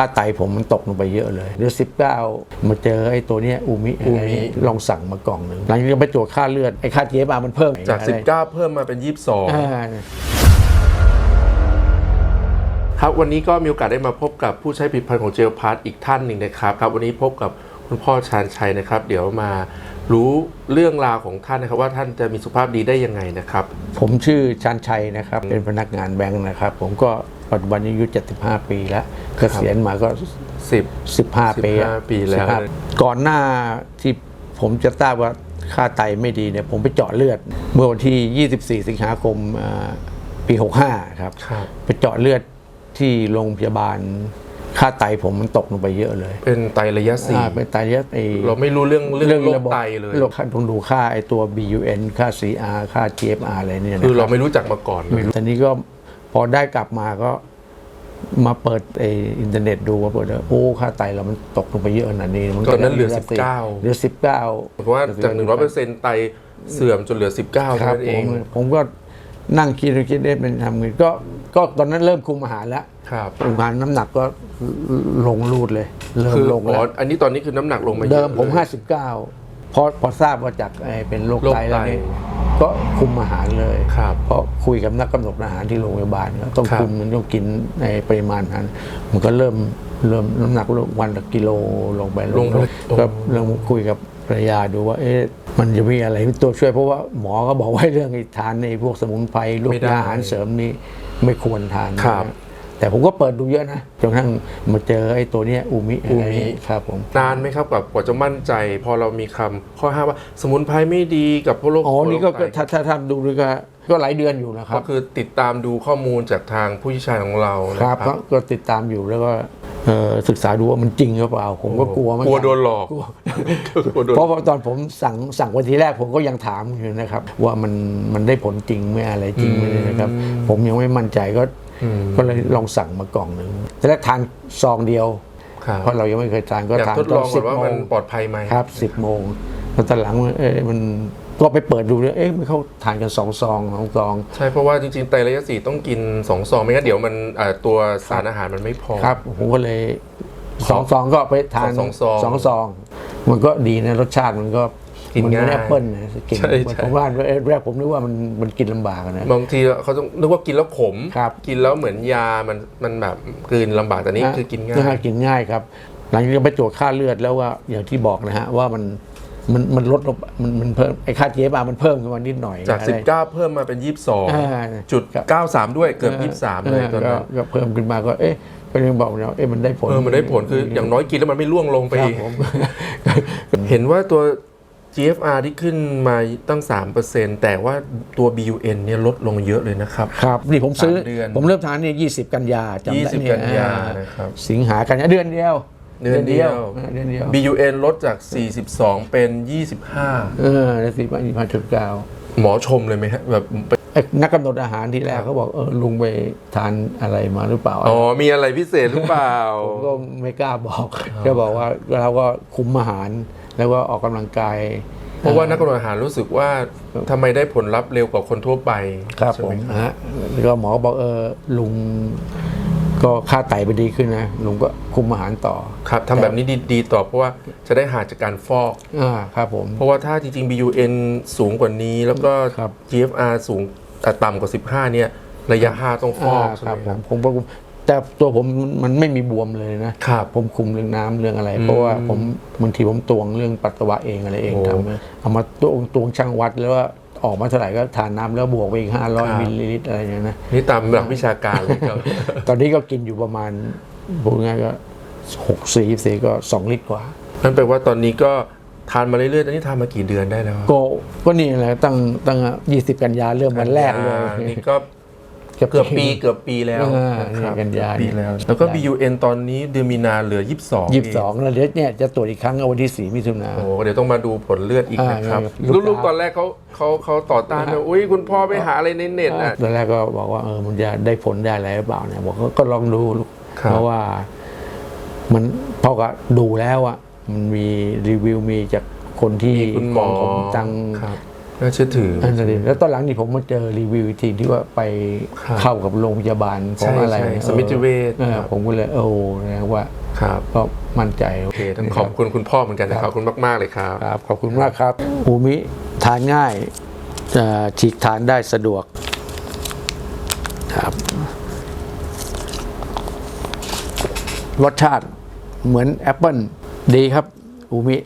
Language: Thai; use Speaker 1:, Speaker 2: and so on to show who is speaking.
Speaker 1: ค่าไตผมมันตกลงไปเยอะเลยเหลือสิบเก้ามาเจอไอ้ตัวเนี้ยอูมิ
Speaker 2: อูมิ
Speaker 1: ลองสั่งมากล่องหนึ่งหลังจากนั้นไปตรวจค่าเลือดไอ้ค่าเจฟอามันเพิ่ม
Speaker 2: จาก
Speaker 1: อะไร
Speaker 2: 19 เพิ่มมาเป็น 22
Speaker 1: อ่า
Speaker 2: ครับวันนี้ก็มีโอกาสได้มาพบกับผู้ใช้ผลิตภัณฑ์ของเจลพาร์ทอีกท่านหนึ่งนะครับครับ วันนี้พบกับคุณพ่อชาญชัยนะครับ เดี๋ยวมารู้เรื่องราวของท่านนะครับ ว่าท่านจะมีสุขภาพดีได้ยังไงนะครับ
Speaker 1: ผมชื่อชันชัยนะครับ เป็นพนักงานแบงค์นะครับ ผมก็ ปัจจุบันอายุ 75 ปีแล้วเกษียณมาก็
Speaker 2: 10
Speaker 1: 15 ปีอะ
Speaker 2: 15ปีแล้ว
Speaker 1: 15ก่อนหน้าที่ผมจะทราบว่าค่าไตไม่ดีเนี่ยผมไปเจาะเลือด เมื่อวันที่ 24 สิงหาคมอ่าปี 65ครับ
Speaker 2: ครับ
Speaker 1: ไปเจาะเลือดที่โรงพยาบาลค่าไตผมมันตกลงไปเยอะเลย
Speaker 2: เป็นไตระยะสี่
Speaker 1: อ่าเป็นไตเลือดไอ
Speaker 2: เราไม่รู้เรื่องเรื่องโรค
Speaker 1: ระบบ
Speaker 2: ไตเลย
Speaker 1: โรคผมดูค่าไอตัว BUN ค่า CR ค่า GFR อะไรเนี่ยนะ
Speaker 2: คือเรา
Speaker 1: รับ
Speaker 2: ไม่รู้จักมาก่อนเลย
Speaker 1: ไม่รู้ทีนี้ก็พอได้กลับมาก็ มาเปิดไออินเทอร์เน็ตดูว่าเปิดแล้วโอ้ค่าไตเรามันตกลงไปเยอะขนาดนี้มั
Speaker 2: ตอนนั้นเหลือ
Speaker 1: ได้
Speaker 2: 19
Speaker 1: เหลือสิบเก้า
Speaker 2: เพราะว่าจาก 100%ไตเสื่อมจนเหลือ 19
Speaker 1: ค
Speaker 2: เท่า
Speaker 1: รับ
Speaker 2: นั้น
Speaker 1: ผ
Speaker 2: เอง
Speaker 1: มผมก็นั่งคิดคิดได้เป็นทำเงินก็ก็ตอนนั้นเริ่มคุมอาหารแล้ว
Speaker 2: ครับ
Speaker 1: คุมอาหารน้ำหนักก็ลงรูดเลย เริ่ม
Speaker 2: คือ
Speaker 1: ลง
Speaker 2: อ๋
Speaker 1: แล้
Speaker 2: อ
Speaker 1: ว
Speaker 2: อันนี้ตอนนี้คือน้ำหนักลงมาเยอะ
Speaker 1: เดิมผม
Speaker 2: ลย
Speaker 1: ห้าสิบเก้าพอพอทราบว่าจากไอ้เป็นโรค
Speaker 2: โรค
Speaker 1: ไตแล้ว
Speaker 2: ไต
Speaker 1: นี่ ก็คุมอาหารเลย
Speaker 2: ครับ
Speaker 1: เพราะคุยกับนักกำหนดอาหารที่โรงพยาบาลก็ต้อง
Speaker 2: ครับ
Speaker 1: คุมมันต้องกินในปริมาณนั้น มันก็เริ่มเริ่มน้ำหนักลงวันละกิโลลงไป
Speaker 2: ลงไป
Speaker 1: ก็เริ่มคุยกับภรรยาดูว่าเอ๊ะมันจะมีอะไรตัวช่วยเพราะว่าหมอก็บอกว่าเรื่องไอ้ทานในพวกสมุนไพรลูก
Speaker 2: ไม่ได้
Speaker 1: ยาอาหารเสริมนี่ไม่ควรทาน
Speaker 2: ครับ
Speaker 1: นะ แต่ผมก็เปิดดูเยอะนะจนกระทั่งมาเจอไอ้ตัวเนี้ยอูมิ
Speaker 2: อูมิ
Speaker 1: อะไรครับผม
Speaker 2: นานไหมครับกับกว่าจะมั่นใจ พอเรามีคำข้อห้ามว่า สมุนไพรไม่ดีกับพวกโรค
Speaker 1: อ๋อ นี่ก็
Speaker 2: โรคไต
Speaker 1: ถ้าถ้าทำดูดูก็ก็หลายเดือนอยู่นะครั
Speaker 2: ก็
Speaker 1: บ
Speaker 2: คือติดตามดูข้อมูลจากทางผู้เชี่ยวชาญของเรานะครับ
Speaker 1: ก็ก็ติดตามอยู่แล้วก็เอ่อศึกษาดูว่ามันจริงหรือเปล่า ผมก็กลัวเหมือน
Speaker 2: กลัว
Speaker 1: กัน
Speaker 2: โดนหลอก
Speaker 1: กลัว
Speaker 2: กลัวโดน
Speaker 1: เพราะว่าตอนผมสั่งสั่งวันทีแรกผมก็ยังถามอยู่นะครับ ว่ามันมันได้ผลจริงไหมอะไรจริงไหมเนี่ยนะครับ ผมยังไม่มั่นใจก็
Speaker 2: อืม
Speaker 1: ก็เลยลองสั่งมากล่องหนึ่งแต่แรกทานซองเดียว
Speaker 2: ครับ
Speaker 1: เพราะเรายังไม่เคยทานก็
Speaker 2: อยาก
Speaker 1: ทาน
Speaker 2: ทดลอง
Speaker 1: สิ
Speaker 2: ก่อนว่า
Speaker 1: โม
Speaker 2: มัน
Speaker 1: ง
Speaker 2: ปลอดภัยไหม
Speaker 1: ครับสิบโมงแล้วตอนหลังเอ๊ะมันก็ไปเปิดดูเลยเอ๊ะมันเขาทานกันสองซองสองซอง
Speaker 2: ใช่เพราะว่าจริงๆไตระยะสี่ต้องกินสองซองไม่งั้นเดี๋ยวมันอ่าตัวสารอาหารมันไม่พอ
Speaker 1: ครับผมก็เลยสองซองก็ไปทาน
Speaker 2: สองซอง
Speaker 1: สองซองมันก็ดีนะรสชาติมันก็
Speaker 2: กิน
Speaker 1: มัเหมือ
Speaker 2: ง่าย
Speaker 1: แอปเปิ้ลนะกิน
Speaker 2: ใช่ใช่
Speaker 1: ผมว่าแรกผมนึกว่ามันมันกินลำบากอะนะ
Speaker 2: บางทีเขาต้องนึกว่ากินแล้วขม
Speaker 1: ครับ
Speaker 2: กินแล้วเหมือนยามันมันแบบกลืนลำบากแต่นี่คือกินง่าย
Speaker 1: กินง่ายครับ หลังจากนั้นไปตรวจค่าเลือดแล้วว่าอย่างที่บอกนะฮะว่ามันมันมันลดลงมันมันเพิ่มไอ้ค่าเจฟามันเพิ่มขึ้นมานิดหน่อย
Speaker 2: จาก
Speaker 1: อะไร
Speaker 2: 19 เพิ่มมาเป็น
Speaker 1: อ่า
Speaker 2: 22จุด93 ด้วยเกือบ23 เลยตอนนั้น
Speaker 1: ก็ก็เพิ่มขึ้นมาก็เอ๊ะก็ยังบอกเราเอ๊ะมันได้ผล
Speaker 2: เออมันได้ผลคืออย่างน้อยกินแล้วมันไม่ร่วงลงไป
Speaker 1: ครับ
Speaker 2: อีก
Speaker 1: ผม
Speaker 2: เห็นว่าตัว GFR ที่ขึ้นมาตั้ง 3%แต่ว่าตัว BUN เนี่ยลดลงเยอะเลยนะครับ
Speaker 1: ครับ นี่ผมซื้อ
Speaker 2: สามเดือน
Speaker 1: ผมเริ่มทานเนี่ยยี่สิบกันยาจำได้
Speaker 2: 20
Speaker 1: เย
Speaker 2: กันยา
Speaker 1: อ่
Speaker 2: นะครับ
Speaker 1: สิงหากันยาเดือนเดียว
Speaker 2: เดือนเดียว
Speaker 1: อ่าเดือนเดียว
Speaker 2: BUN ลดจาก 42 เป็น 25
Speaker 1: เออได้สี่พันพันจุดเก้า
Speaker 2: หมอชมเลยไหมฮะแบบ
Speaker 1: นักกำหนดอาหารที่แรกเขาบอกเออลุงไปทานอะไรมาหรือเปล่า
Speaker 2: อ๋อ มีอะไรพิเศษหรือเปล่า
Speaker 1: ผมก็ไม่กล้าบอกก็บอกว่าเราก็คุมอาหาร แล้วก็ออกกำลังกาย
Speaker 2: เพราะว่านักกำหนดอาหารรู้สึกว่าทำไมได้ผลลัพธ์เร็วกว่าคนทั่วไป
Speaker 1: ครับ
Speaker 2: ใช่
Speaker 1: ผ
Speaker 2: ไห
Speaker 1: ม
Speaker 2: ครับ
Speaker 1: นะฮะแล้วก็หมอบอกเออลุงก็ค่าไตไปดีขึ้นนะลุงก็คุมอาหารต่อ
Speaker 2: ครับทำแบบนี้ดีดีต่อเพราะว่าจะได้หาจากการฟอก
Speaker 1: อ่าครับผม
Speaker 2: เพราะว่าถ้าจริงๆ BUN สูงกว่านี้แล้วก็
Speaker 1: ครับ
Speaker 2: GFR สูงแต่ต่ำกว่า 15 เนี่ยระยะ 5 ต้องฟอก
Speaker 1: อ่า
Speaker 2: ใช่
Speaker 1: ครับ
Speaker 2: ไหม
Speaker 1: ผ
Speaker 2: ครั
Speaker 1: ม
Speaker 2: บ
Speaker 1: ผมผม แต่ตัวผมมันไม่มีบวมเลยนะครับผมคุมเรื่องน้ำเรื่องอะไร
Speaker 2: อืม
Speaker 1: เพราะว่าผมบางทีผมตวงเรื่องปัสสาวะเองอะไรเอง
Speaker 2: โอ้
Speaker 1: ทำเอามาตวงตวงช่างวัดแล้วว่าออกมาเท่าไหร่ก็ทานน้ำแล้วบวกไปอีกห้าร้อย
Speaker 2: ครับ
Speaker 1: มิลลิลิตรอะไรอย่างเงี้ยนะ
Speaker 2: นี่ตามหลักวิชาการเลยครับ
Speaker 1: ตอนนี้ก็กินอยู่ประมาณพูดง่ายๆก็หกสี่สี่ก็สองลิตรกว่า
Speaker 2: นั่นแปลว่าตอนนี้ก็ทานมาเรื่อยๆตอนนี้ทานมากี่เดือนได้แล้วครับ
Speaker 1: ก็ก็นี่แหละตั้งตั้งยี่สิบกันยาเริ่มวันแรกเลย
Speaker 2: นี่ก็ เกือบปีเกือบปีแล้ว
Speaker 1: อ่า
Speaker 2: นะครับ
Speaker 1: กันยา
Speaker 2: เกือบปีแล้ว แล้วก็ BUN ตอนนี้เดือนมีนาเหลือ 22
Speaker 1: ยี่สิบสองแล้วเดี๋ยวเนี่ยจะตรวจอีกครั้งวันที่สี่มิถุนา
Speaker 2: โอ้โหเดี๋ยวต้องมาดูผลเลือดอีกนะครับ
Speaker 1: อ่า
Speaker 2: ลูกๆตอนแรกเขาเขาเขาต่อต้านว่าอุ้ยคุณพ่อไปหาอะไรในเน็ตอะ
Speaker 1: ตอนแรกก็บอกว่าเออมันจะได้ผลได้อะไรหรือเปล่าเนี่ยบอกก็ก็ลองดูลูก
Speaker 2: ครับ
Speaker 1: เพราะว่า มันพอก็ดูแล้วอะมันมีรีวิวมีจากคนที่
Speaker 2: มีคุณหมอ
Speaker 1: ของผมจัง
Speaker 2: ครับ น่าเชื่อถือ
Speaker 1: อันนี้แล้วตอนหลังนี่ผมมาเจอรีวิวอีกทีที่ว่าไป
Speaker 2: ครับ
Speaker 1: เข้ากับโรงพยาบาลข
Speaker 2: ใช่
Speaker 1: องอะไร
Speaker 2: ใช่
Speaker 1: นี่ย
Speaker 2: สมิติเวช
Speaker 1: ออ
Speaker 2: ครับ
Speaker 1: ผมก็เลยโอ้นะว่า
Speaker 2: ครับ
Speaker 1: ก็มั่นใจ
Speaker 2: โอเคต้องขอบคุณคุณพ่อเหมือนกันนะครับขอบคุณมาก ๆ เลยครับ
Speaker 1: ครับขอบคุณมากครับอูมิทานง่ายจะฉีกทานได้สะดวกครับรสชาติเหมือนแอปเปิลดีครับอูมิ